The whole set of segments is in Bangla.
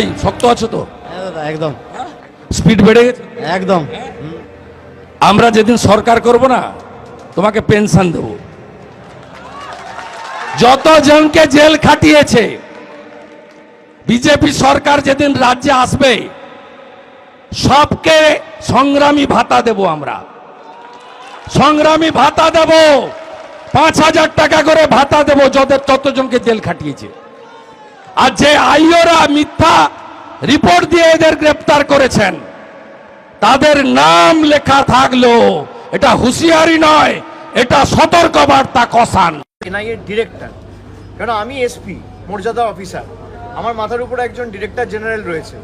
ভাই শক্ত আছো তো? হ্যাঁ একদম। স্পিড বেড়ে গেছে? একদম। আমরা যেদিন সরকার করব না তোমাকে পেনশন দেব। যত জনকে জেল খাটিয়েছে বিজেপি সরকার যেদিন রাজ্যে আসবে সবকে সংগ্রামী ভাতা দেব আমরা। সংগ্রামী ভাতা দেব পাঁচ হাজার টাকা করে ভাতা দেব যত ততজনকে জেল খাটিয়েছে। আর যে আইওরা মিথ্যা রিপোর্ট দিয়ে এদের গ্রেপ্তার করেছেন, তাদের নাম লেখা থাকল, এটা হুঁশিয়ারি নয়, এটা সতর্কবার্তা কষান। এনআইএর ডিরেক্টর কারণ আমি এসপি, মর্যাদা অফিসার, আমার মাথার উপরে একজন ডিরেক্টর জেনারেল রয়েছে।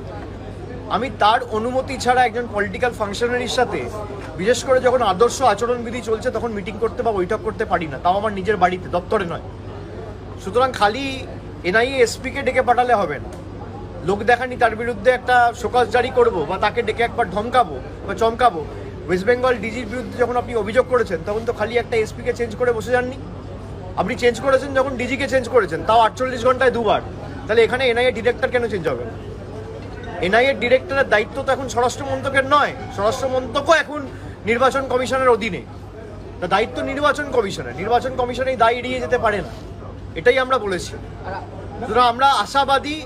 আমি তার অনুমতি ছাড়া একজন পলিটিক্যাল ফাংশনারির সাথে, বিশেষ করে যখন আদর্শ আচরণবিধি চলছে, তখন মিটিং করতে বা বৈঠক করতে পারি না, তাও আমার নিজের বাড়িতে, দপ্তরে নয়। সুতরাং খালি এনআইএ এসপিকে ডেকে পাঠালে হবে না। লোক দেখানি তার বিরুদ্ধে একটা শোকজ জারি করব বা তাকে ডেকে একবার ধমকাবো বা চমকাবো। ওয়েস্ট বেঙ্গল ডিজির বিরুদ্ধে যখন আপনি অভিযোগ করেছেন, তখন তো খালি একটা এসপিকে চেঞ্জ করে বসে যাননি। আপনি চেঞ্জ করেছেন যখন ডিজিকে চেঞ্জ করেছেন, তাও আটচল্লিশ ঘন্টায় দুবার। তাহলে এখানে এনআইএ ডিরেক্টর কেন চেঞ্জ হবে? এনআইএ ডিরেক্টরের দায়িত্ব তো এখন স্বরাষ্ট্র মন্ত্রকের নয়, স্বরাষ্ট্র মন্ত্রকও এখন নির্বাচন কমিশনের অধীনে। তা দায়িত্ব নির্বাচন কমিশনের, নির্বাচন কমিশন এই দায় এড়িয়ে যেতে পারে না। এটাই আমরা বলেছি। সুতরাং আমরা আশাবাদী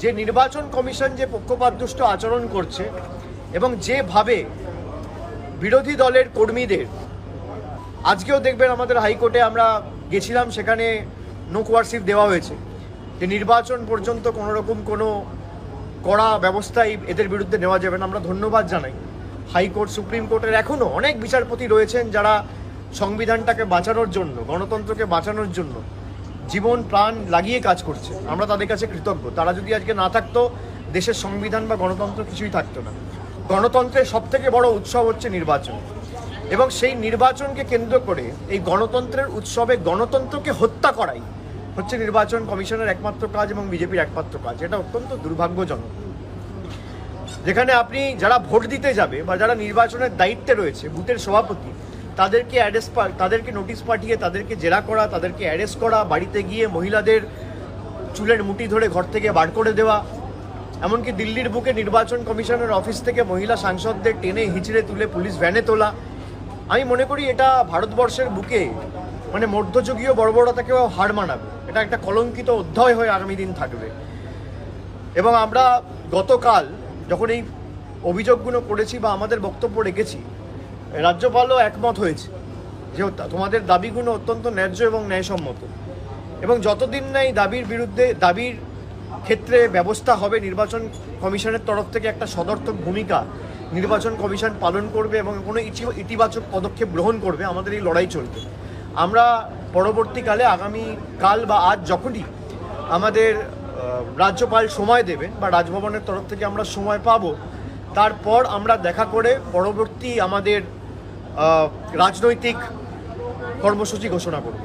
যে নির্বাচন কমিশন যে পক্ষপাতদুষ্ট আচরণ করছে এবং যেভাবে বিরোধী দলের কর্মীদের, আজকেও দেখবেন আমাদের হাইকোর্টে আমরা গেছিলাম, সেখানে নো কোয়ারশিপ দেওয়া হয়েছে। যে নির্বাচন পর্যন্ত কোনো রকম কোনো কড়া ব্যবস্থাই এদের বিরুদ্ধে নেওয়া যাবে না। আমরা ধন্যবাদ জানাই। হাইকোর্ট, সুপ্রিম কোর্টের এখনও অনেক বিচারপতি রয়েছেন যারা সংবিধানটাকে বাঁচানোর জন্য, গণতন্ত্রকে বাঁচানোর জন্য জীবন, প্রাণ লাগিয়ে কাজ করছে। আমরা তাদের কাছে কৃতজ্ঞ। তারা যদি আজকে না থাকতো, দেশের সংবিধান বা গণতন্ত্র কিছুই থাকতো না। গণতন্ত্রের সব থেকে বড় উৎসব হচ্ছে নির্বাচন। এবং সেই নির্বাচনকে কেন্দ্র করে এই গণতন্ত্রের উৎসবে গণতন্ত্রকে হত্যা করাই হচ্ছে নির্বাচন কমিশনের একমাত্র কাজ এবং বিজেপির একমাত্র কাজ। এটা অত্যন্ত দুর্ভাগ্যজনক। যেখানে আপনি যারা ভোট দিতে যাবে বা যারা নির্বাচনের দায়িত্বে রয়েছে, বুথের সভাপতি তাদেরকে অ্যারেস্ট তাদেরকে নোটিশ পাঠিয়ে তাদেরকে জেরা করা, তাদেরকে অ্যারেস্ট করা, বাড়িতে গিয়ে মহিলাদের চুলের মুটি ধরে ঘর থেকে বার করে দেওয়া। এমনকি দিল্লির বুকে নির্বাচন কমিশনের অফিস থেকে মহিলা সাংসদদের টেনে হিচড়ে তুলে পুলিশ ভ্যানে তোলা। আমি মনে করি এটা ভারতবর্ষের বুকে মানে মধ্যযুগীয় বর্বরতাকেও হার মানাবে। এটা একটা কলঙ্কিত অধ্যায় হয়ে আগামী দিন থাকবে। এবং আমরা গতকাল যখন এই অভিযোগগুলো করেছি বা আমাদের বক্তব্য রেখেছি রাজ্যপালও একমত হয়েছে যে তোমাদের দাবিগুলো অত্যন্ত ন্যায্য এবং ন্যায়সম্মত। এবং যতদিন না এই দাবির বিরুদ্ধে দাবির ক্ষেত্রে ব্যবস্থা হবে, নির্বাচন কমিশনের তরফ থেকে একটা সদর্থক ভূমিকা নির্বাচন কমিশন পালন করবে এবং কোনো ইতি- ইতিবাচক পদক্ষেপ গ্রহণ করবে, আমাদের এই লড়াই চলবে। আমরা পরবর্তীকালে, আগামী কাল বা আজ যখনই আমাদের রাজ্যপাল সময় দেবেন বা রাজভবনের তরফ থেকে আমরা সময় পাবো, তারপর আমরা দেখা করে পরবর্তী আমাদের রাজনৈতিক কর্মসূচি ঘোষণা করব।